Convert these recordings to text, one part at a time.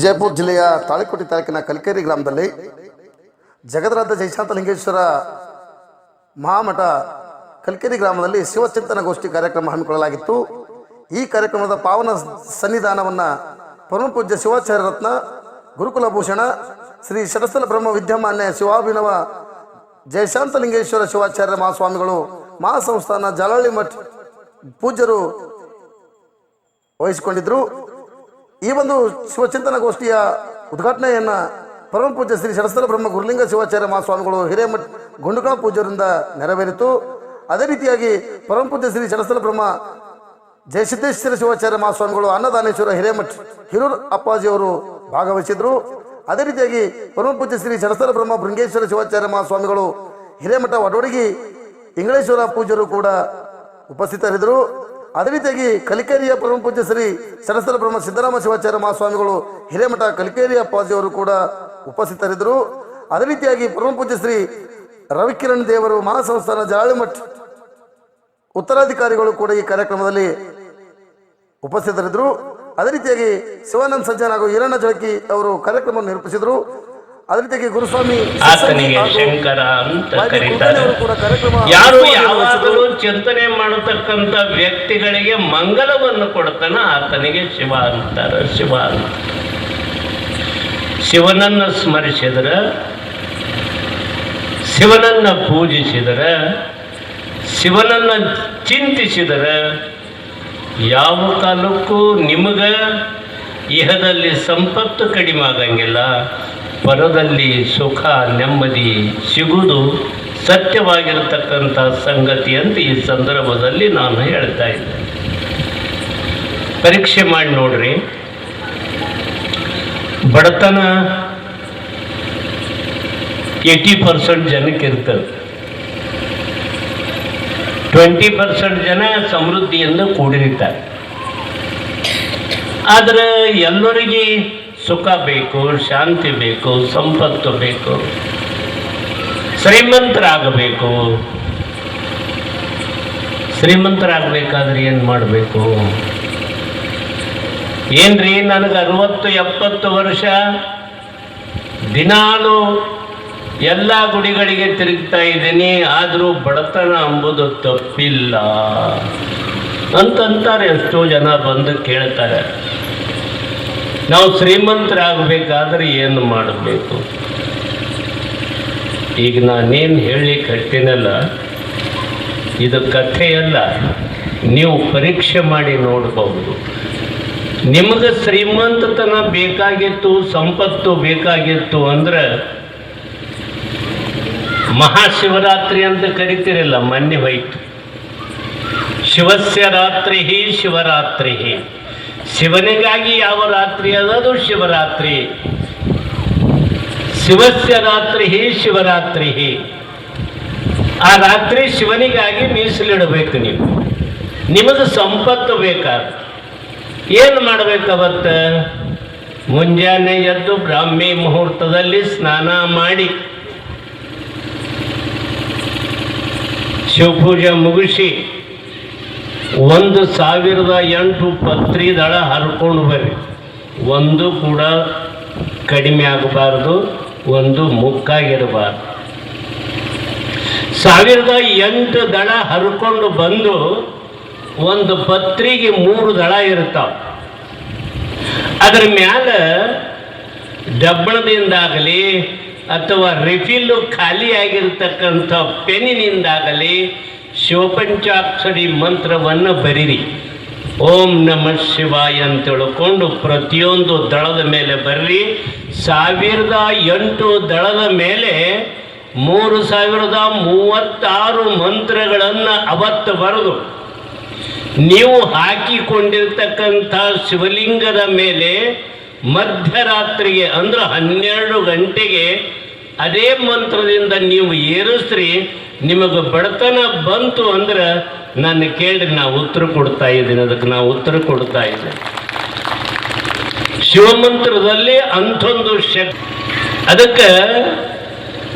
ವಿಜಯಪುರ ಜಿಲ್ಲೆಯ ತಾಳಿಕೋಟೆ ತಾಲೂಕಿನ ಕಲ್ಕೇರಿ ಗ್ರಾಮದಲ್ಲಿ ಜಗದ್ರಾಥ ಜಯಶಾಂತಲಿಂಗೇಶ್ವರ ಮಹಾಮಠ ಕಲ್ಕೇರಿ ಗ್ರಾಮದಲ್ಲಿ ಶಿವಚಿಂತನ ಗೋಷ್ಠಿ ಕಾರ್ಯಕ್ರಮ ಹಮ್ಮಿಕೊಳ್ಳಲಾಗಿತ್ತು. ಈ ಕಾರ್ಯಕ್ರಮದ ಪಾವನ ಸನ್ನಿಧಾನವನ್ನು ಪರಮಪೂಜ್ಯ ಶಿವಾಚಾರ್ಯ ರತ್ನ, ಗುರುಕುಲ ಭೂಷಣ, ಶ್ರೀ ಷಡಸ್ಥಲ ಬ್ರಹ್ಮ ವಿದ್ಯಮಾನ್ಯ ಶಿವಾಭಿನವ ಜಯಶಾಂತಲಿಂಗೇಶ್ವರ ಶಿವಾಚಾರ್ಯ ಮಹಾಸ್ವಾಮಿಗಳು, ಮಹಾಸಂಸ್ಥಾನ ಜಲಹಳ್ಳಿ ಮಠ ಪೂಜ್ಯರು ವಹಿಸಿಕೊಂಡಿದ್ರು. ಈ ಒಂದು ಶಿವಚಿಂತನ ಗೋಷ್ಠಿಯ ಉದ್ಘಾಟನೆಯನ್ನು ಪರಮ ಪೂಜ್ಯ ಶ್ರೀ ಶರಸ್ಥಲ ಬ್ರಹ್ಮ ಗುರುಲಿಂಗ ಶಿವಾಚಾರ್ಯ ಮಹಾಸ್ವಾಮಿಗಳು ಹಿರೇಮಠ ಗುಂಡುಕಳ ಪೂಜರಿಂದ ನೆರವೇರಿತು. ಅದೇ ರೀತಿಯಾಗಿ ಪರಮ ಪೂಜ್ಯ ಶ್ರೀ ಶರಸ್ಥಲ ಬ್ರಹ್ಮ ಜಯಸಿದ್ದೇಶ್ವರ ಶಿವಾಚಾರ್ಯ ಮಹಾಸ್ವಾಮಿಗಳು ಅನ್ನದಾನೇಶ್ವರ ಹಿರೇಮಠ ಹಿರೂರ್ ಅಪ್ಪಾಜಿಯವರು ಭಾಗವಹಿಸಿದರು. ಅದೇ ರೀತಿಯಾಗಿ ಪರಮ ಪೂಜ್ಯ ಶ್ರೀ ಶರಸ್ಥಲ ಬ್ರಹ್ಮ ಭೃಂಗೇಶ್ವರ ಶಿವಾಚಾರ್ಯ ಮಹಾಸ್ವಾಮಿಗಳು ಹಿರೇಮಠ ವಡೋಡಿಗಿ ಇಂಗಳೇಶ್ವರ ಪೂಜರು ಕೂಡ ಉಪಸ್ಥಿತರಿದ್ದರು. ಅದೇ ರೀತಿಯಾಗಿ ಕಲಿಕೇರಿಯ ಪರಮ ಪೂಜ್ಯ ಶ್ರೀ ಸರಸ್ವರ ಬ್ರಹ್ಮ ಸಿದ್ದರಾಮ ಶಿವಾಚಾರ್ಯ ಮಹಾಸ್ವಾಮಿಗಳು ಹಿರೇಮಠ ಕಲಿಕೇರಿಯ ಅಪ್ಪಾಜಿಯವರು ಕೂಡ ಉಪಸ್ಥಿತರಿದ್ದರು. ಅದೇ ರೀತಿಯಾಗಿ ಪರಮ ಪೂಜ್ಯ ಶ್ರೀ ರವಿಕಿರಣ್ ದೇವರು ಮಹಾಸಂಸ್ಥಾನ ಜಾಳಿಮಠ್ ಉತ್ತರಾಧಿಕಾರಿಗಳು ಕೂಡ ಈ ಕಾರ್ಯಕ್ರಮದಲ್ಲಿ ಉಪಸ್ಥಿತರಿದ್ದರು. ಅದೇ ರೀತಿಯಾಗಿ ಶಿವಾನಂದ ಸಜ್ಜನ್ ಹಾಗೂ ಈರಣ್ಣ ಜಳಕಿ ಅವರು ಕಾರ್ಯಕ್ರಮವನ್ನು ನಿರೂಪಿಸಿದರು. ಅದೇ ಜೊತೆಗೆ ಗುರುಸ್ವಾಮಿ ಆತನಿಗೆ ಶಂಕರ ಅಂತ ಕರೀತಾರೆ. ಯಾರು. ಯಾವಾಗಲೂ ಚಿಂತನೆ ಮಾಡತಕ್ಕಂಥ ವ್ಯಕ್ತಿಗಳಿಗೆ ಮಂಗಲವನ್ನು ಕೊಡ್ತಾನ ಆತನಿಗೆ ಶಿವ ಅಂತಾರೆ. ಶಿವ ಅಂತ. ಶಿವನನ್ನು ಸ್ಮರಿಸಿದ್ರ ಶಿವನನ್ನು ಪೂಜಿಸಿದರ ಶಿವನನ್ನು ಚಿಂತಿಸಿದರ ಯಾವ ಕಾಲಕ್ಕೂ ನಿಮಗ ಇಹದಲ್ಲಿ ಸಂಪತ್ತು ಕಡಿಮೆ ಆಗಂಗಿಲ್ಲ. ಪರದಲ್ಲಿ ಸುಖ, ನೆಮ್ಮದಿ ಸಿಗುವುದು ಸತ್ಯವಾಗಿರತಕ್ಕಂಥ ಸಂಗತಿ ಅಂತ ಈ ಸಂದರ್ಭದಲ್ಲಿ ನಾನು ಹೇಳ್ತಾ ಇದ್ದೇನೆ ಪರೀಕ್ಷೆ ಮಾಡಿ ನೋಡ್ರಿ. ಬಡತನ ಏಯ್ಟಿ ಪರ್ಸೆಂಟ್ ಜನಕ್ಕೆ ಇರ್ತದೆ ಟ್ವೆಂಟಿ ಪರ್ಸೆಂಟ್ ಜನ ಸಮೃದ್ಧಿಯಿಂದ ಕೂಡಿರ್ತಾರೆ ಆದರೆ ಎಲ್ಲರಿಗೆ ಸುಖ ಬೇಕು, ಶಾಂತಿ ಬೇಕು, ಸಂಪತ್ತು ಬೇಕು, ಶ್ರೀಮಂತರಾಗಬೇಕು. ಶ್ರೀಮಂತರಾಗಬೇಕಾದ್ರೆ ಏನು ಮಾಡಬೇಕು? ಏನ್ರಿ ನನಗೆ ಅರವತ್ತು ಎಪ್ಪತ್ತು ವರ್ಷ? ದಿನಾಲೂ ಎಲ್ಲ ಗುಡಿಗಳಿಗೆ ತಿರುಗ್ತಾ ಇದ್ದೀನಿ, ಆದರೂ ಬಡತನ ಅಂಬುದು ತಪ್ಪಿಲ್ಲ. ಅಂತಂತಾರೆ, ಎಷ್ಟೋ ಜನ ಬಂದು ಕೇಳ್ತಾರೆ. ನಾವು ಶ್ರೀಮಂತರಾಗಬೇಕಾದ್ರೆ ಏನು ಮಾಡಬೇಕು? ಈಗ ನಾನೇನು ಹೇಳಿ ಕಟ್ಟಿನಲ್ಲ, ಇದು ಕಥೆಯಲ್ಲ. ನೀವು ಪರೀಕ್ಷೆ ಮಾಡಿ ನೋಡಬಹುದು. ನಿಮಗೆ ಶ್ರೀಮಂತತನ ಬೇಕಾಗಿತ್ತು, ಸಂಪತ್ತು ಬೇಕಾಗಿತ್ತು ಅಂದ್ರೆ ಮಹಾಶಿವರಾತ್ರಿ ಅಂತ ಕರಿತಿರಲ್ಲ, ಮೊನ್ನೆ ಹೋಯ್ತು. ಶಿವಸ್ಯ ರಾತ್ರಿ ಶಿವರಾತ್ರಿ ಶಿವನಿಗಾಗಿ ಯಾವ ರಾತ್ರಿ ಅನ್ನೋದು ಶಿವರಾತ್ರಿ. ಶಿವಸ್ಯ ರಾತ್ರಿ ಶಿವರಾತ್ರಿ ಆ ರಾತ್ರಿ ಶಿವನಿಗಾಗಿ ಮೀಸಲಿಡಬೇಕು ನೀವು. ನಿಮಗೆ ಸಂಪತ್ತು ಬೇಕಾದ. ಏನು ಮಾಡ್ಬೇಕವತ್ತ ಮುಂಜಾನೆ ಎದ್ದು ಬ್ರಾಹ್ಮಿ ಮುಹೂರ್ತದಲ್ಲಿ ಸ್ನಾನ ಮಾಡಿ. ಶಿವಪೂಜೆ ಮುಗಿಸಿ ಒಂದು ಸಾವಿರದ ಎಂಟು ಪತ್ರಿ ದಳ ಹರ್ಕೊಂಡು ಬರ್ರಿ. ಒಂದು ಕೂಡ ಕಡಿಮೆ ಆಗಬಾರ್ದು, ಒಂದು ಮುಕ್ಕಾಗಿರಬಾರ್ದು. ಸಾವಿರದ ಎಂಟು ದಳ ಹರ್ಕೊಂಡು ಬಂದು ಒಂದು ಪತ್ರಿಗೆ ಮೂರು ದಳ ಇರ್ತಾವ. ಅದರ ಮ್ಯಾಲ ಡಬ್ಬಣದಿಂದಾಗಲಿ ಅಥವಾ ರಿಫಿಲ್ಲು ಖಾಲಿಯಾಗಿರ್ತಕ್ಕಂಥ ಪೆನ್ನಿನಿಂದಾಗಲಿ ಶಿವಪಂಚಾಕ್ಷರಿ ಮಂತ್ರವನ್ನು ಬರೀರಿ. ಓಂ ನಮ ಶಿವಾಯ ಅಂತ ತಿಳ್ಕೊಂಡು ಪ್ರತಿಯೊಂದು ದಳದ ಮೇಲೆ ಬರ್ರಿ. ಸಾವಿರದ ಎಂಟು ದಳದ ಮೇಲೆ ಮೂರು ಸಾವಿರದ ಮೂವತ್ತಾರು ಮಂತ್ರಗಳನ್ನು ಅವತ್ತು ಬರೆದು, ನೀವು ಹಾಕಿಕೊಂಡಿರ್ತಕ್ಕಂಥ ಶಿವಲಿಂಗದ ಮೇಲೆ ಮಧ್ಯರಾತ್ರಿಗೆ ಅಂದ್ರೆ ಹನ್ನೆರಡು ಗಂಟೆಗೆ ಅದೇ ಮಂತ್ರದಿಂದ ನೀವು ಏರಿಸ್ರಿ. ನಿಮಗೆ ಬಡತನ ಬಂತು ಅಂದ್ರೆ ನನ್ನ ಕೇಳಿ ನಾ ಉತ್ತರ ಕೊಡ್ತಾ ಇದ್ದೀನಿ, ಅದಕ್ಕೆ ನಾ ಉತ್ತರ ಕೊಡ್ತಾ ಇದ್ದೀನಿ. ಶಿವಮಂತ್ರದಲ್ಲಿ ಅಂಥೊಂದು ಶಕ್ತಿ ಅದಕ್ಕೆ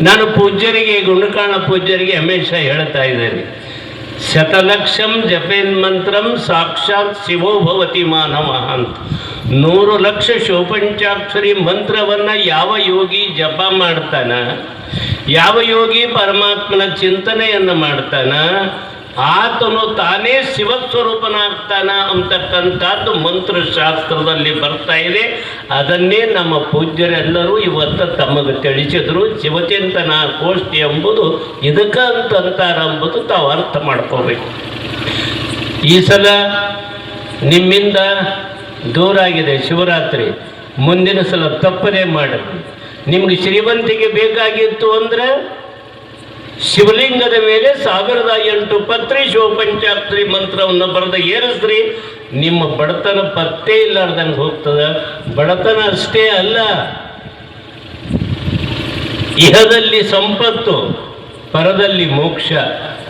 ನಾನು ಪೂಜ್ಯರಿಗೆ, ಗುಣಕಾಣ ಪೂಜ್ಯರಿಗೆ ಹಮೇಶ ಹೇಳ್ತಾ ಇದ್ದೇನೆ. ಶತಲಕ್ಷಂ ಜಪೇನ್ ಮಂತ್ರಂ ಸಾಕ್ಷಾತ್ ಶಿವೋ ಭವತಿ ಮಾನವ ಅಂತ. ನೂರು ಲಕ್ಷ ಶೋಪಂಚಾಕ್ಷರಿ ಮಂತ್ರವನ್ನು ಯಾವ ಯೋಗಿ ಜಪ ಮಾಡ್ತಾನ? ಯಾವ ಯೋಗಿ ಪರಮಾತ್ಮನ ಚಿಂತನೆಯನ್ನು ಮಾಡ್ತಾನ? ಆತನು ತಾನೇ ಶಿವಸ್ವರೂಪನಾಗ್ತಾನ ಅಂತಕ್ಕಂಥದ್ದು ಮಂತ್ರಶಾಸ್ತ್ರದಲ್ಲಿ ಬರ್ತಾ ಇದೆ. ಅದನ್ನೇ ನಮ್ಮ ಪೂಜ್ಯರೆಲ್ಲರೂ ಇವತ್ತು ತಮಗೆ ತಿಳಿಸಿದ್ರು. ಶಿವಚಿಂತನ ಗೋಷ್ಠಿ ಎಂಬುದು ಇದಕ್ಕ ಅಂತಂತಾರೆಂಬುದು ತಾವು ಅರ್ಥ ಮಾಡ್ಕೋಬೇಕು. ಈ ಸಲ ನಿಮ್ಮಿಂದ ದೂರ ಆಗಿದೆ ಶಿವರಾತ್ರಿ. ಮುಂದಿನ ಸಲ ತಪ್ಪದೇ ಮಾಡಿ ನಿಮ್ಗೆ ಶ್ರೀಮಂತಿಗೆ ಬೇಕಾಗಿತ್ತು ಅಂದ್ರೆ ಶಿವಲಿಂಗದ ಮೇಲೆ ಸಾವಿರದ ಎಂಟು ಪತ್ರಿ ಶಿವಪಂಚಾತ್ರಿ ಮಂತ್ರವನ್ನು ಬರೆದ ಏರಿಸ್ರಿ. ನಿಮ್ಮ ಬಡತನ ಪತ್ತೆ ಇಲ್ಲಾರ್ದಂಗೆ ಹೋಗ್ತದೆ. ಬಡತನ ಅಷ್ಟೇ ಅಲ್ಲ, ಇಹದಲ್ಲಿ ಸಂಪತ್ತು, ಪರದಲ್ಲಿ ಮೋಕ್ಷ.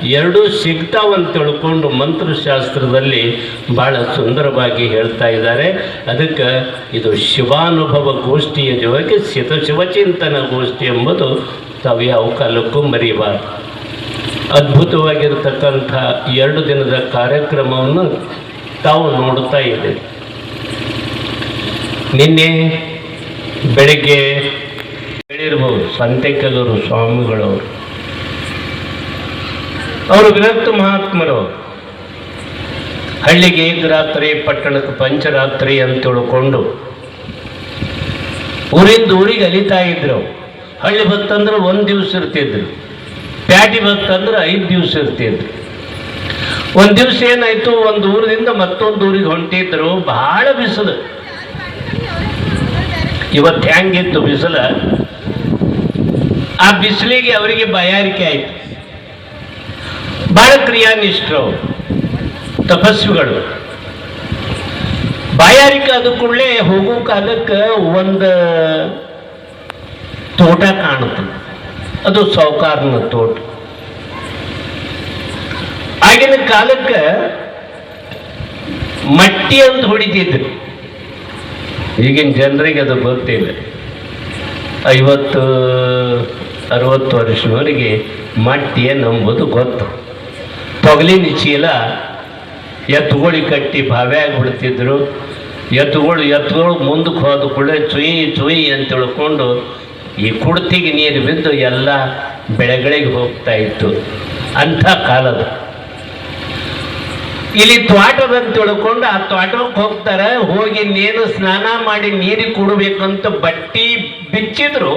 ಎರಡೂ ಸಿಗ್ತಾವಂತ ತಿಳ್ಕೊಂಡು ಮಂತ್ರಶಾಸ್ತ್ರದಲ್ಲಿ ಭಾಳ ಸುಂದರವಾಗಿ ಹೇಳ್ತಾ ಇದ್ದಾರೆ. ಅದಕ್ಕೆ ಇದು ಶಿವಾನುಭವ ಗೋಷ್ಠಿಯ ಜೊತೆಗೆ ಶಿತ ಶಿವಚಿಂತನ ಗೋಷ್ಠಿ ಎಂಬುದು ತಾವು ಯಾವ ಕಾಲಕ್ಕೂ ಮರೆಯಬಾರದು ಅದ್ಭುತವಾಗಿರ್ತಕ್ಕಂಥ ಎರಡು ದಿನದ ಕಾರ್ಯಕ್ರಮವನ್ನು ತಾವು ನೋಡ್ತಾ ಇದೆ ನಿನ್ನೆ ಬೆಳಿಗ್ಗೆ ಹೇಳಿರ್ಬೋದು ಸಂತೆಕಲ್ಲೂರು ಸ್ವಾಮಿಗಳವರು. ಅವರು ವಿರಕ್ತ ಮಹಾತ್ಮರು. ಹಳ್ಳಿಗೆ ಏಕರಾತ್ರಿ ಪಟ್ಟಣಕ್ಕೆ ಪಂಚರಾತ್ರಿ ಅಂತ ತಿಳ್ಕೊಂಡು ಊರಿಂದ ಊರಿಗೆ ಅಲಿತಾ ಇದ್ರು. ಹಳ್ಳಿ ಭಕ್ತಂದ್ರೆ ಒಂದು ದಿವಸ ಇರ್ತಿದ್ರು. ಪ್ಯಾಟಿ ಭಕ್ತಂದ್ರೆ ಐದು ದಿವಸ ಇರ್ತಿದ್ರು. ಒಂದು ದಿವಸ ಏನಾಯ್ತು, ಒಂದು ಊರಿನಿಂದ ಮತ್ತೊಂದು ಊರಿಗೆ ಹೊಂಟಿದ್ರು. ಬಹಳ ಬಿಸಿಲು. ಇವತ್ತು ಹೆಂಗಿತ್ತು ಬಿಸಿಲ? ಆ ಬಿಸಿಲಿಗೆ ಅವರಿಗೆ ಬಯಾರಿಕೆ ಆಯ್ತು. ಬಹಳ ಕ್ರಿಯಾನಿಷ್ಠರು ತಪಸ್ವಿಗಳು. ಬಾಯಾರಿಕೆ ಆದ ಕೂಡಲೇ ಹೋಗೋ ಕಾಲಕ್ಕೆ ಒಂದು ತೋಟ ಕಾಣುತ್ತೆ. ಅದು ಸೌಕಾರನ ತೋಟ. ಆಗಿನ ಕಾಲಕ್ಕೆ ಮಟ್ಟಿ ಅಂತ ಹೊಡಿತಿದ್ರು ಈಗಿನ ಜನರಿಗೆ ಅದು ಗೊತ್ತಿಲ್ಲ. ಐವತ್ತು, ಅರವತ್ತು ವರ್ಷದವರೆಗೆ ಮಟ್ಟಿ ನಂಬುದು ಗೊತ್ತು. ತೊಗಲಿನ ಚೀಲ ಎತ್ತುಗಳು ಕಟ್ಟಿ ಬಾವ್ಯಾಗ ಬಿಡ್ತಿದ್ರು. ಎತ್ತುಗಳು ಎತ್ತುಗಳು ಮುಂದಕ್ಕೆ ಹೋದ ಕೂಡಲೇ ಚುಯಿ ಚುಯಿ ಅಂತ ತಿಳ್ಕೊಂಡು ಈ ಕುಡ್ತಿಗೆ ನೀರು ಬಿದ್ದು ಎಲ್ಲ ಬೆಳೆಗಳಿಗೆ ಹೋಗ್ತಾ ಇತ್ತು. ಅಂಥ ಕಾಲದ ಇಲ್ಲಿ ತ್ವಾಟದಂತ ತಿಳ್ಕೊಂಡು ಆ ತ್ವಾಟಕ್ಕೆ ಹೋಗ್ತಾರೆ, ಹೋಗಿ ನೀನು ಸ್ನಾನ ಮಾಡಿ ನೀರಿಗೆ ಕುಡಬೇಕಂತ ಬಟ್ಟಿ ಬಿಚ್ಚಿದ್ರು.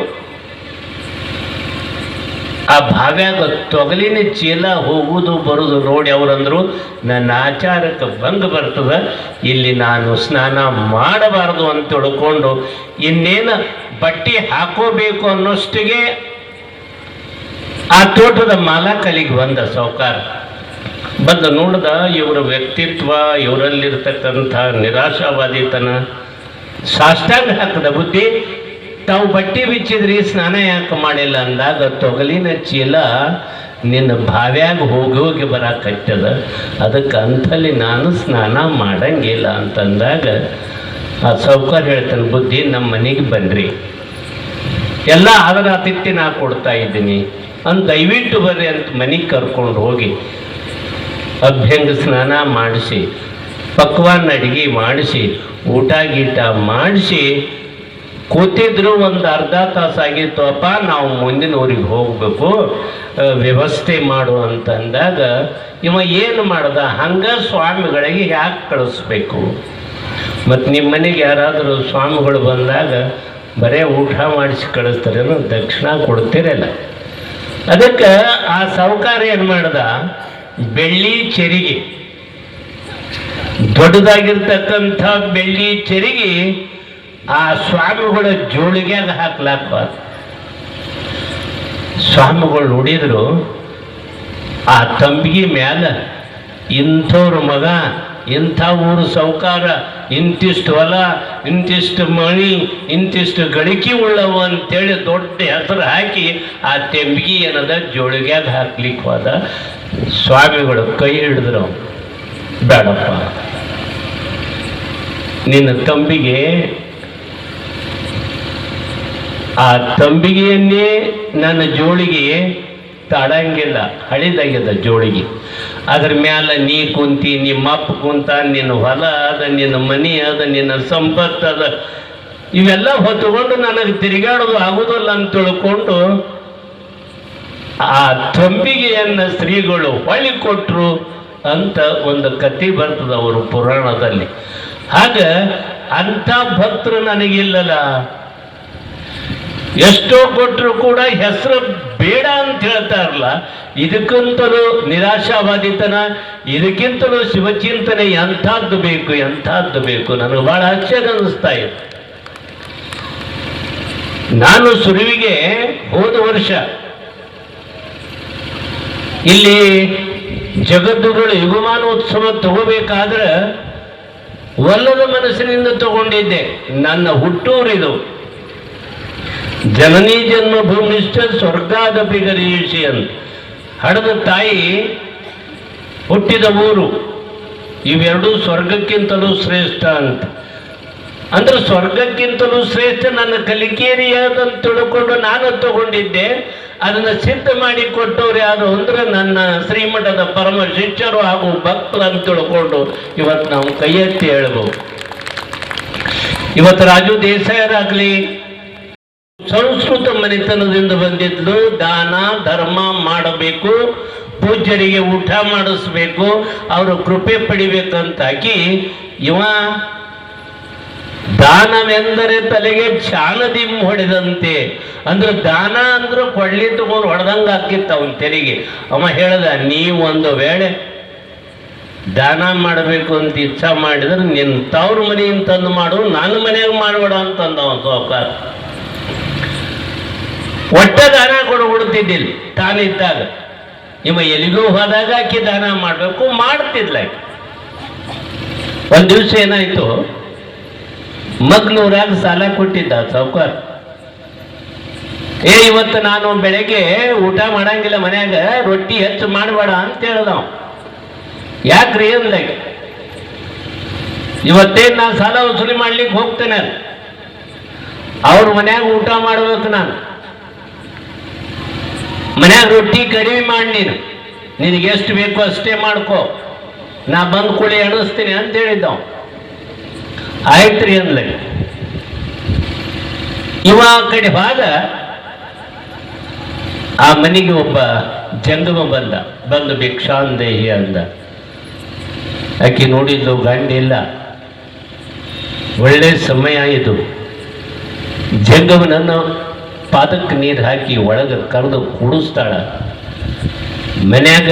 ಆ ಭಾವ್ಯಾಗ ತೊಗಲಿನ ಚೀಲ ಹೋಗುದು ಬರುದು ನೋಡಿ ಅವರಂದ್ರು, ನನ್ನ ಆಚಾರಕ್ಕೆ ಭಂಗ ಬರ್ತದ, ಇಲ್ಲಿ ನಾನು ಸ್ನಾನ ಮಾಡಬಾರದು ಅಂತ ತಿಳ್ಕೊಂಡು, ಇನ್ನೇನು ಬಟ್ಟೆ ಹಾಕೋಬೇಕು ಅನ್ನೋಷ್ಟಿಗೆ ಆ ತೋಟದ ಮಾಲಕಲಿಗೆ ಬಂದ ಸೌಕಾರ ಬಂದು ನೋಡ್ದ ಇವರ ವ್ಯಕ್ತಿತ್ವ, ಇವರಲ್ಲಿರ್ತಕ್ಕಂಥ ನಿರಾಶಾವಾದಿತನ, ಸಾಷ್ಟಾಂಗ ಹಾಕದ ಬುದ್ಧಿ ತಾವು ಬಟ್ಟೆ ಬಿಚ್ಚಿದ್ರಿ, ಸ್ನಾನ ಯಾಕೆ ಮಾಡಿಲ್ಲ ಅಂದಾಗ ತೊಗಲಿನ ಚೀಲ ನಿನ್ನ ಬಾವ್ಯಾಗ ಹೋಗಿ ಹೋಗಿ ಬರಾಕತ್ತದ ಅದಕ್ಕೆ ಅಂಥಲ್ಲಿ ನಾನು ಸ್ನಾನ ಮಾಡಂಗಿಲ್ಲ ಅಂತಂದಾಗ ಆ ಸೌಕರ್ ಹೇಳ್ತಾನೆ, ಬುದ್ಧಿ ನಮ್ಮ ಮನೆಗೆ ಬನ್ನಿರಿ ಎಲ್ಲ ಅದರ ಆತಿಥ್ಯ ನಾ ಕೊಡ್ತಾ ಇದ್ದೀನಿ. ಅಂತ ದಯವಿಟ್ಟು ಬರ್ರಿ ಅಂತ ಮನೆಗೆ ಕರ್ಕೊಂಡು ಹೋಗಿ ಅಭ್ಯಂಗ ಸ್ನಾನ ಮಾಡಿಸಿ, ಪಕ್ವಾನ್ ಅಡಿಗೆ ಮಾಡಿಸಿ, ಊಟ ಗೀಟ ಮಾಡಿಸಿ ಕೂತಿದ್ರು ಒಂದು ಅರ್ಧ ತಾಸಾಗಿತ್ತು, ಅಪ್ಪ, ನಾವು ಮುಂದಿನ ಊರಿಗೆ ಹೋಗಬೇಕು ವ್ಯವಸ್ಥೆ ಮಾಡು ಅಂತಂದಾಗ, ಇವ ಏನು ಮಾಡ್ದ? ಹಂಗೆ ಸ್ವಾಮಿಗಳಿಗೆ ಯಾಕೆ ಕಳಿಸ್ಬೇಕು? ಮತ್ತು ನಿಮ್ಮ ಮನೆಗೆ ಯಾರಾದರೂ ಸ್ವಾಮಿಗಳು ಬಂದಾಗ, ಬರೇ ಊಟ ಮಾಡಿಸಿ ಕಳಿಸ್ತಾರೇನು ದಕ್ಷಿಣ ಕೊಡ್ತಿರಲ್ಲ ಅದಕ್ಕೆ ಆ ಸಾವುಕಾರ ಏನು ಮಾಡ್ದ? ಬೆಳ್ಳಿ ಚೆರಿಗೆ, ದೊಡ್ಡದಾಗಿರ್ತಕ್ಕಂಥ ಬೆಳ್ಳಿ ಚೆರಿಗೆ ಆ ಸ್ವಾಮಿಗಳ ಜೋಳಿಗ್ಯಾಗ ಹಾಕ್ಲಾಕ ಸ್ವಾಮಿಗಳು ನೋಡಿದ್ರು, ಆ ತಂಬಿಗೆ ಮ್ಯಾಲ ಇಂಥವ್ರ ಮಗ, ಇಂಥ ಊರು ಸೌಕಾರ, ಇಂತಿಷ್ಟು ಹೊಲ, ಇಂತಿಷ್ಟು ಮಣಿ, ಇಂತಿಷ್ಟು ಗಳಿಕೆ ಉಳ್ಳವ ಅಂತೇಳಿ ದೊಡ್ಡ ಹೆಸರು ಹಾಕಿ ಆ ತೆಂಬಿಗೆ ಏನದ ಜೋಳಿಗ್ಯಾಗ ಹಾಕ್ಲಿಕ್ಕೆ ಹೋದ. ಸ್ವಾಮಿಗಳು ಕೈ ಹಿಡಿದ್ರು, ಬೇಡಪ್ಪ. ನಿನ್ನ ತಂಬಿಗೆ ಆ ತಂಬಿಗೆಯನ್ನೇ ನನ್ನ ಜೋಳಿಗೆ ತಾಡಂಗಿಲ್ಲ, ಹಳಿದಾಗ್ಯದ ಜೋಳಿಗೆ. ಅದ್ರ ಮ್ಯಾಲ ನೀ ಕುಂತಿ ನಿಮ್ಮಪ್ಪ ಕುಂತ, ನಿನ್ನ ಹೊಲ ಅದ, ನಿನ್ನ ಮನಿ ಅದ, ನಿನ್ನ ಸಂಪತ್ತು ಅದ, ಇವೆಲ್ಲ ಹೊತ್ತುಕೊಂಡು ನನಗೆ ತಿರುಗಾಡೋದು ಆಗುದಲ್ಲ ಅಂತ ತಿಳ್ಕೊಂಡು ಆ ತಂಬಿಗೆಯನ್ನ ಸ್ತ್ರೀಗಳು ಹೊಳಿ ಕೊಟ್ಟರು ಅಂತ ಒಂದು ಕತೆ ಬರ್ತದ ಅವರು ಪುರಾಣದಲ್ಲಿ. ಹಾಗ ಅಂಥ ಭಕ್ತರು ನನಗಿಲ್ಲಲ್ಲ. ಎಷ್ಟೋ ಕೊಟ್ಟರು ಕೂಡ ಹೆಸರು ಬೇಡ ಅಂತ ಹೇಳ್ತಾರಲ್ಲ ಇದಕ್ಕಿಂತಲೂ ನಿರಾಶಾವಾದಿತನ, ಇದಕ್ಕಿಂತಲೂ ಶಿವಚಿಂತನೆ ಎಂಥದ್ದು ಬೇಕು ಎಂಥದ್ದು ಬೇಕು ನನಗೆ ಬಹಳ ಆಶ್ಚರ್ಯ ಅನಿಸ್ತಾ ಇದೆ. ನಾನು ಸುರುವಿಗೆ ಹೋದ ವರ್ಷ ಇಲ್ಲಿ ಜಗದ್ದುಗಳು ಯುಗಮಾನೋತ್ಸವ ತಗೋಬೇಕಾದ್ರೆ ಒಲ್ಲದ ಮನಸ್ಸಿನಿಂದ ತಗೊಂಡಿದ್ದೆ. ನನ್ನ ಹುಟ್ಟೂರಿದು. ಜನನಿ ಜನ್ಮಭೂಮಿಷ್ಠ ಸ್ವರ್ಗಾದ ಬಿಗರೀಶಿ ಅಂತ. ಹಡದ ತಾಯಿ ಹುಟ್ಟಿದ ಊರು, ಇವೆರಡೂ ಸ್ವರ್ಗಕ್ಕಿಂತಲೂ ಶ್ರೇಷ್ಠ ಅಂತ. ಅಂದ್ರೆ ಸ್ವರ್ಗಕ್ಕಿಂತಲೂ ಶ್ರೇಷ್ಠ ನನ್ನ ಕಲಿಕೇರಿಯಾದಂತ ತಿಳ್ಕೊಂಡು ನಾನು ತಗೊಂಡಿದ್ದೆ, ಅದನ್ನು ಸಿದ್ಧ ಮಾಡಿ ಕೊಟ್ಟವ್ರು ಯಾರು ಅಂದ್ರೆ ನನ್ನ ಶ್ರೀಮಠದ ಪರಮ ಶಿಷ್ಯರು ಹಾಗೂ ಭಕ್ತರು ಅಂತ ತಿಳ್ಕೊಂಡು ಇವತ್ತು ನಾವು ಕೈ ಎತ್ತಿ ಹೇಳ್ಬೋದು. ಇವತ್ತು ರಾಜು ದೇಸಾಯರಾಗ್ಲಿ ಸಂಸ್ಕೃತ ಮನೆತನದಿಂದ ಬಂದಿದ್ಲು ದಾನ, ಧರ್ಮ ಮಾಡಬೇಕು, ಪೂಜ್ಯರಿಗೆ ಊಟ ಮಾಡಿಸ್ಬೇಕು, ಅವರು ಕೃಪೆ ಪಡಿಬೇಕಂತಾಗಿ ಇವ ದಾನವೆಂದರೆ ತಲೆಗೆ ಚಾಣದಿಮ್ ಹೊಡೆದಂತೆ. ಅಂದ್ರೆ ದಾನ ಅಂದ್ರೆ ಕೊಳ್ಳಿ ತಗೊಂಡು ಹೊಡೆದಂಗ ಹಾಕಿತ್ತು ಅವನ ತೆರಿಗೆ. ಅವ ಹೇಳ್ದ, ನೀವು ಒಂದು ವೇಳೆ ದಾನ ಮಾಡಬೇಕು ಅಂತ ಇಚ್ಛಾ ಮಾಡಿದ್ರೆ ನಿನ್ನ ತವ್ರ ಮನೆಯಿಂದ ತಂದು ಮಾಡು ನನ್ನ ಮನೆಯಾಗ ಮಾಡಬೇಡ ಅಂತಂದ ಅವನು ಸಾವುಕಾರ ಒಟ್ಟ ದಾನ ಕೊಡ್ಬಿಡ್ತಿದ್ದಿಲ್ಲ ತಾನಿದ್ದಾಗ ಇವ ಎಲ್ಲಿಗೂ ಹೋದಾಗ ಆಕಿ ದಾನ ಮಾಡಬೇಕು, ಮಾಡ್ತಿದ್ಲ ಒಂದು ಒಂದ್ ದಿವಸ ಏನಾಯ್ತು? ಮಗ್ನೂರಾಗ ಸಾಲ ಕೊಟ್ಟಿದ್ದ ಸಾವುಕಾರ. ಏ, ಇವತ್ತು ನಾನು ಬೆಳಗ್ಗೆ ಊಟ ಮಾಡಂಗಿಲ್ಲ ಮನ್ಯಾಗ, ರೊಟ್ಟಿ ಹೆಚ್ಚು ಮಾಡಬೇಡ ಅಂತ ಹೇಳ್ದ ಯಾಕ್ರಿ ಅಂದಾಗ ಇವತ್ತೇ ನಾನು ಸಾಲ ವಸೂಲಿ ಮಾಡ್ಲಿಕ್ಕೆ ಹೋಗ್ತೇನೆ. ಅವ್ರ ಮನ್ಯಾಗ ಊಟ ಮಾಡ್ಬೇಕು ನಾನು. ಮನ್ಯಾಗ ರೊಟ್ಟಿ ಕಡಿಮೆ ಮಾಡಿ ನೀನು. ನಿನಗೆ ಎಷ್ಟು ಬೇಕು ಅಷ್ಟೇ ಮಾಡ್ಕೋ. ನಾ ಬಂದು ಕುಳಿ ಎಣಿಸ್ತೀನಿ ಅಂತ ಹೇಳಿದ್ದವ ಆಯ್ತ್ರಿ ಅಂದ್ಲ. ಇವ ಆ ಕಡೆ ಹೋದ ಆ ಮನೆಗೆ ಒಬ್ಬ ಜಂಗಮ ಬಂದ. ಬಂದು ಭಿಕ್ಷಾಂದೇಹಿ ಅಂದ. ಆಕೆ ಗಂಡ ಇಲ್ಲ. ಒಳ್ಳೆ ಸಮಯ ಇದು. ಜಂಗಮನನ್ನು ಪಾದಕ್ಕೆ ನೀರು ಹಾಕಿ ಒಳಗೆ ಕರೆದು ಕುಡಿಸ್ತಾಳ ಮನ್ಯಾಗ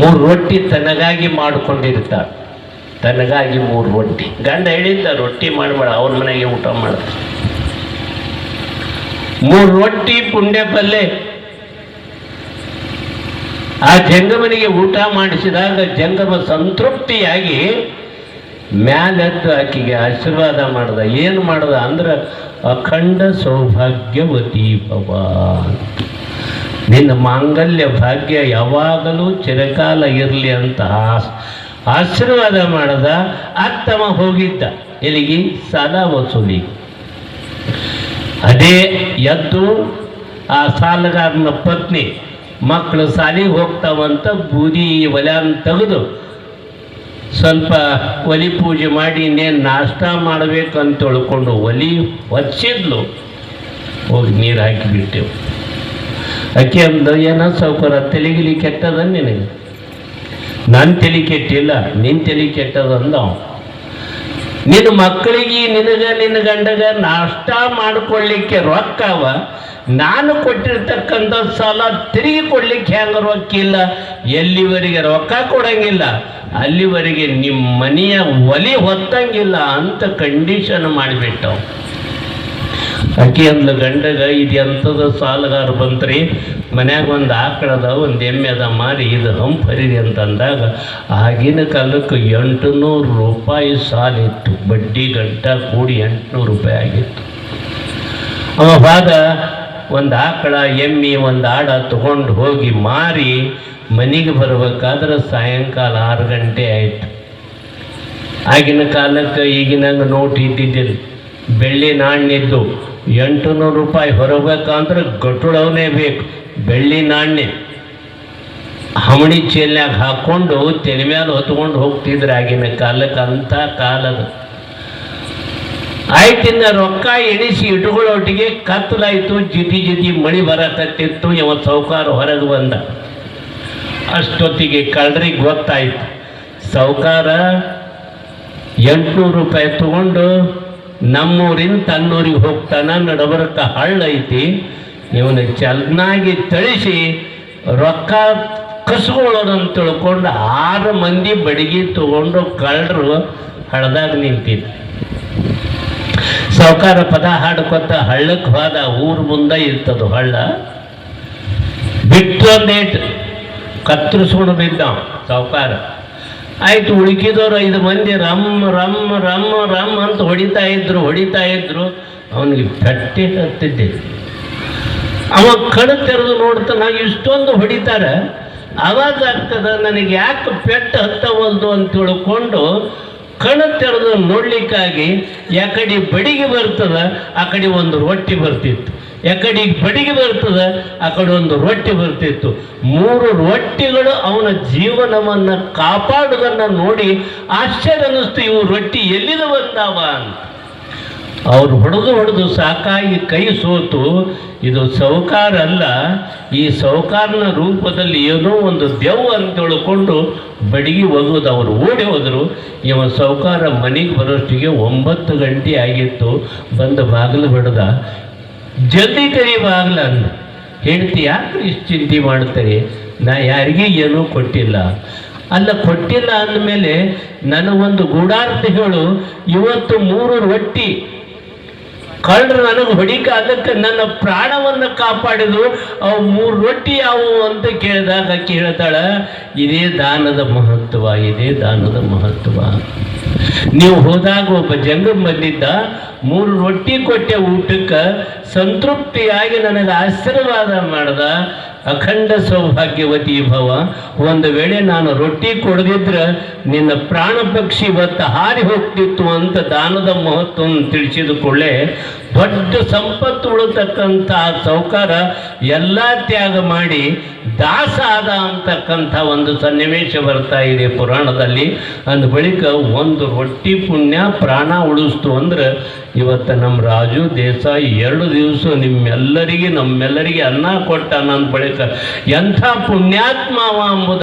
ಮೂರು ರೊಟ್ಟಿ ತನಗಾಗಿ ಮಾಡಿಕೊಂಡಿರ್ತಾಳ ತನಗಾಗಿ ಮೂರು ರೊಟ್ಟಿ. ಗಂಡ ಹೇಳಿದ್ದ, ರೊಟ್ಟಿ ಮಾಡಬೇಡ, ಅವ್ರ ಮನೆಗೆ ಊಟ ಮಾಡ ಮೂರು ರೊಟ್ಟಿ ಪುಂಡೆ ಪಲ್ಲೆ. ಆ ಜಂಗಮನಿಗೆ ಊಟ ಮಾಡಿಸಿದಾಗ ಜಂಗಮ ಸಂತೃಪ್ತಿಯಾಗಿ ಮ್ಯಾಲೆದ್ದು ಆಕೆಗೆ ಆಶೀರ್ವಾದ ಮಾಡ್ದ. ಏನು ಮಾಡ್ದ ಅಂದ್ರೆ, ಅಖಂಡ ಸೌಭಾಗ್ಯವತಿ ಭವ ನಿನ್ನ ಮಾಂಗಲ್ಯ ಭಾಗ್ಯ ಯಾವಾಗಲೂ ಚಿರಕಾಲ ಇರಲಿ ಅಂತ ಆಶೀರ್ವಾದ ಮಾಡದ. ಅತ್ತಮ ಹೋಗಿದ್ದ. ಎಲ್ಲಿಗೆ? ಸಾಲ ವಸೂಲಿ. ಅದೇ ಎದ್ದು ಆ ಸಾಲಗಾರನ ಪತ್ನಿ ಮಕ್ಕಳು ಸಾಲಿಗೆ ಹೋಗ್ತಾವಂತ ಬೂದಿ ಒಲೆಯನ್ನು ತೆಗೆದು ಸ್ವಲ್ಪ ಒಲಿ ಪೂಜೆ ಮಾಡಿ ಇನ್ನೇನು ನಾಷ್ಟ ಮಾಡಬೇಕು ಅಂತ ತಿಳ್ಕೊಂಡು ಒಲಿ ಹೊಚ್ಚಿದ್ಲು ಹೋಗಿ ನೀರು ಹಾಕಿಬಿಟ್ಟೆವು ಅಕ್ಕಿ ಅಂದ ಏನೋ ಸೌಕರ್ಯ, ತೆಲಿಗಿಲಿ ಕೆಟ್ಟದ ನಿನಗೆ? ನನ್ನ ತಲೆ ಕೆಟ್ಟಿಲ್ಲ ನಿನ್ನ ತಲೆ ಕೆಟ್ಟದಂದ ನಿನ್ನ ಮಕ್ಕಳಿಗೆ, ನಿನಗ ನಿನ್ನ ಗಂಡಗ ನಾಷ್ಟ ಮಾಡ್ಕೊಳ್ಳಿಕ್ಕೆ ರೊಕ್ಕವ ನಾನು ಕೊಟ್ಟಿರ್ತಕ್ಕಂಥ ಸಾಲ ತಿರುಗಿ ಕೊಡ್ಲಿಕ್ಕೆ ಹೆಂಗ ರೊಕ್ಕಿಲ್ಲ ಎಲ್ಲಿವರೆಗೆ ರೊಕ್ಕ ಕೊಡಂಗಿಲ್ಲ? ಅಲ್ಲಿವರೆಗೆ ನಿಮ್ಮ ಮನೆಯ ಒಲಿ ಹೊತ್ತಂಗಿಲ್ಲ ಅಂತ ಕಂಡೀಷನ್ ಮಾಡಿಬಿಟ್ಟವು. ಅಕ್ಕಿ ಅಂದ್ಲ, ಗಂಡಗ, ಇದು ಎಂಥದ ಸಾಲಗಾರ ಬಂತ್ರಿ? ಮನ್ಯಾಗ ಒಂದು ಆಕಳದ ಒಂದು ಎಮ್ಮೆ ಅದ, ಮಾರಿ ಇದು ಹಂಪ್ ಅಂತಂದಾಗ, ಆಗಿನ ಕಾಲಕ್ಕೆ ಎಂಟು ನೂರು ರೂಪಾಯಿ ಸಾಲಿತ್ತು ಬಡ್ಡಿ ಗಂಟ ಕೂಡಿ ಎಂಟುನೂರು ರೂಪಾಯಿ ಆಗಿತ್ತು. ಅವಾಗ ಒಂದು ಆಕಳ ಎಮ್ಮಿ ಒಂದು ಆಡ ತಗೊಂಡು ಹೋಗಿ ಮಾರಿ ಮನೆಗೆ ಬರಬೇಕಾದ್ರೆ ಸಾಯಂಕಾಲ ಆರು ಗಂಟೆ ಆಯಿತು. ಆಗಿನ ಕಾಲಕ್ಕೆ ಈಗಿನಂಗೆ ನೋಟ್ ಇದ್ದಿದ್ದಿಲ್ಲ. ಬೆಳ್ಳಿ ನಾಣ್ಯದ್ದು ಎಂಟು ನೂರು ರೂಪಾಯಿ ಹೊರಬೇಕಂದ್ರೆ ಗಟ್ಟುಳವನೇ ಬೇಕು. ಬೆಳ್ಳಿ ನಾಣ್ಯ ಹಮಣಿ ಚೇಲ್ನ್ಯಾಗ ಹಾಕ್ಕೊಂಡು ತೆನೆ ಮೇಲೆ ಹೊತ್ಕೊಂಡು ಹೋಗ್ತಿದ್ರು ಆಗಿನ ಕಾಲಕ್ಕೆ ಅಂಥ ಕಾಲದ. ಆಯ್ತಿನ್ನ ರೊಕ್ಕ ಎಣಿಸಿ ಇಟ್ಕೊಳ್ಳೋಟಿಗೆ ಕತ್ತಲಾಯ್ತು, ಜಿತಿ ಜಿತಿ ಮಳಿ ಬರಕತ್ತಿತ್ತು ಇವ ಸೌಕಾರ ಹೊರಗೆ ಬಂದ. ಅಷ್ಟೊತ್ತಿಗೆ ಕಳ್ಳರಿಗೆ ಗೊತ್ತಾಯ್ತು, ಸೌಕಾರ ಎಂಟುನೂರು ರೂಪಾಯಿ ತಗೊಂಡು ನಮ್ಮೂರಿಂದ ತನ್ನೂರಿಗೆ ಹೋಗ್ತಾನ, ನಡಬರಕ ಹಳ್ಳ ಐತಿ, ಇವನ ಚೆನ್ನಾಗಿ ತಳಿಸಿ ರೊಕ್ಕ ಕಸ್ಕೊಳ್ಳೋದು ಅಂತ ತಿಳ್ಕೊಂಡು ಆರು ಮಂದಿ ಬಡಗಿ ತಗೊಂಡು ಕಳ್ಳರು ಹಳದಾಗ ನಿಂತಿದ್ರು. ಸಾವುಕಾರ ಪದ ಹಾಡ್ಕೊತ ಹಳ್ಳಕ್ಕೆ ಹೋದ ಊರ ಮುಂದೆ ಇರ್ತದ ಹಳ್ಳ. ಬಿಟ್ಟು ನೇಟ್ ಕತ್ತರಿಸ್ಕೊಂಡು ಬಿದ್ದ ಸಾವುಕಾರ. ಆಯ್ತು ಉಳುಕಿದವ್ರು ಐದು ಮಂದಿ ರಮ್ ರಮ್ ರಮ್ ರಮ್ ಅಂತ ಹೊಡಿತಾ ಇದ್ರು ಹೊಡಿತಾ ಇದ್ರು. ಅವನಿಗೆ ಪೆಟ್ಟೆ ಹತ್ತಿದ್ದೆ. ಅವ ಕಣ್ಣು ತೆರೆದು ನೋಡ್ತಾನ ಇಷ್ಟೊಂದು ಹೊಡಿತಾರೆ. ಅವಾಗ ಆಗ್ತದ, ನನಗೆ ಯಾಕೆ ಪೆಟ್ಟು ಹತ್ತವಲ್ದು ಅಂತ ತಿಳ್ಕೊಂಡು ಕಣ್ಣು ತೆರೆದು ನೋಡ್ಲಿಕ್ಕಾಗಿ ಯಾಕಡೆ ಬಡಿಗೆ ಬರ್ತದ ಆ ಕಡೆ ಒಂದು ರೊಟ್ಟಿ ಬರ್ತಿತ್ತು. ಯಾಕಡೆ ಬಡಿಗೆ ಬರ್ತದ ಆ ಕಡೆ ಒಂದು ರೊಟ್ಟಿ ಬರ್ತಿತ್ತು. ಮೂರು ರೊಟ್ಟಿಗಳು ಅವನ ಜೀವನವನ್ನು ಕಾಪಾಡುವುದನ್ನು ನೋಡಿ ಆಶ್ಚರ್ಯ ಅನ್ನಿಸ್ತು, ಇವು ರೊಟ್ಟಿ ಎಲ್ಲಿದ ಬಂದಾವ ಅಂತ. ಅವ್ರು ಹೊಡೆದು ಹೊಡೆದು ಸಾಕಾಗಿ ಕೈ ಸೋತು, ಇದು ಸೌಕಾರ ಅಲ್ಲ, ಈ ಸೌಕಾರನ ರೂಪದಲ್ಲಿ ಏನೋ ಒಂದು ದೆವ್ ಅಂತ ತಿಳ್ಕೊಂಡು ಬಡಗಿ ಒಗೆದು ಅವರು ಓಡಿ ಹೋದರು. ಇವ ಸೌಕಾರ ಮನೆಗೆ ಬರೋಷ್ಟಿಗೆ ಒಂಬತ್ತು ಗಂಟೆ ಆಗಿತ್ತು, ಬಂದು ಬಾಗಿಲು ಬಿಡ್ದ. ಜಲ್ದಿ ಕರಿ ಬಾಗಿಲ ಅಂದ. ಹೇಳ್ತಿ ಯಾಕೆ ಇಷ್ಟು ಚಿಂತೆ ಮಾಡ್ತಾರೆ? ನಾ ಯಾರಿಗೂ ಏನೂ ಕೊಟ್ಟಿಲ್ಲ. ಅಲ್ಲ ಕೊಟ್ಟಿಲ್ಲ ಅಂದಮೇಲೆ ನನಗೊಂದು ಗೂಢಾರ್ಥ ಹೇಳು, ಇವತ್ತು ಮೂರು ರೊಟ್ಟಿ ಕಳ್ಳರು ನನಗೆ ಹೊಡಿಕ ಅದಕ್ಕೆ ನನ್ನ ಪ್ರಾಣವನ್ನು ಕಾಪಾಡಿದ್ರು, ಅವು ಮೂರು ರೊಟ್ಟಿ ಯಾವುವು ಅಂತ ಕೇಳಿದಾಗ ಕೇಳ್ತಾಳ ಇದೇ ದಾನದ ಮಹತ್ವ, ಇದೇ ದಾನದ ಮಹತ್ವ. ನೀವು ಹೋದಾಗ ಒಬ್ಬ ಜಂಗಮ್ ಬಂದಿದ್ದ, ಮೂರು ರೊಟ್ಟಿ ಕೊಟ್ಟೆ ಊಟಕ್ಕೆ ಸಂತೃಪ್ತಿಯಾಗಿ ನನಗೆ ಆಶೀರ್ವಾದ ಮಾಡ್ದ ಅಖಂಡ ಸೌಭಾಗ್ಯವತಿ ಭವ. ಒಂದು ವೇಳೆ ನಾನು ರೊಟ್ಟಿ ಕೊಡದಿದ್ರೆ ನಿನ್ನ ಪ್ರಾಣ ಪಕ್ಷಿ ಇವತ್ತು ಹಾರಿ ಹೋಗ್ತಿತ್ತು ಅಂತ ದಾನದ ಮಹತ್ವವನ್ನು ತಿಳಿಸಿದುಕೊಳ್ಳೆ ದೊಡ್ಡ ಸಂಪತ್ತು ಉಳತಕ್ಕಂಥ ಸೌಕಾರ ಎಲ್ಲ ತ್ಯಾಗ ಮಾಡಿ ದಾಸ ಆದ ಅಂತಕ್ಕಂಥ ಒಂದು ಸನ್ನಿವೇಶ ಬರ್ತಾ ಇದೆ ಪುರಾಣದಲ್ಲಿ. ಅಂದ ಬಳಿಕ ಒಂದು ರೊಟ್ಟಿ ಪುಣ್ಯ ಪ್ರಾಣ ಉಳಿಸ್ತು ಅಂದ್ರೆ ಇವತ್ತು ನಮ್ಮ ರಾಜು ದೇಸಾಯಿ ಎರಡು ದಿವಸ ನಿಮ್ಮೆಲ್ಲರಿಗೆ ನಮ್ಮೆಲ್ಲರಿಗೆ ಅನ್ನ ಕೊಟ್ಟ ನನ್ನ ಬಳಿಕ ಎಂಥ ಪುಣ್ಯಾತ್ಮವ ಎಂಬುದು